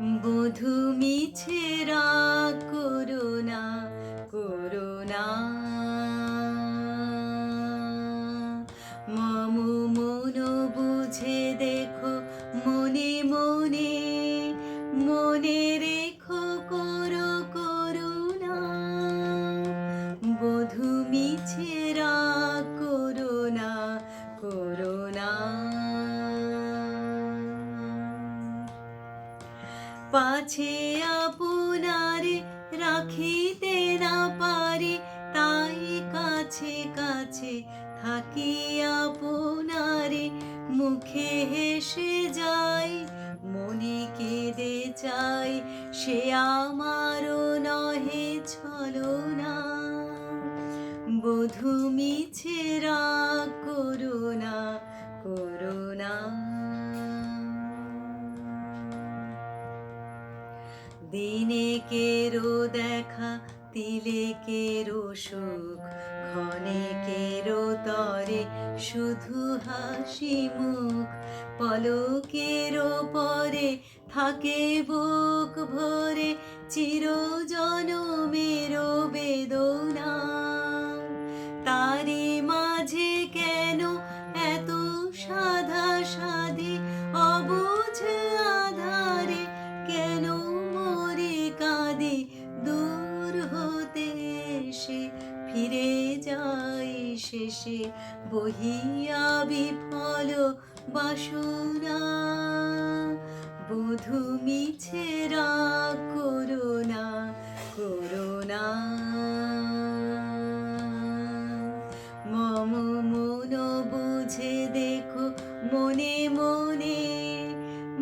বধু মিছেরা corona corona মম মন বুঝে দেখো মনে মনে মনে রেখো পাছে আপনারে রাখিতে না পারি, তাই কাছে কাছে থাকি আপনারে। মুখে হেসে যাই, মনে কেঁদে চাই, সে আমারও নহে ছলো না বধু মিছে রাগ দিনে কেরো দেখা, তিলে কেরো সুখ ক্ষণে কেরো তরে শুধু হাসি মুখ পলকেরও পরে থাকে বুক ভরে চির জনমেরও যাই শেষে বহিয়া বিফল বাসনা। বধু মিছে রাগ করোনা করোনা মম মন বুঝে দেখো, মনে মনে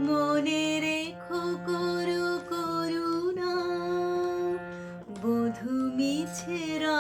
মনে রেখো, করো করুণা বধু মিছে রাগ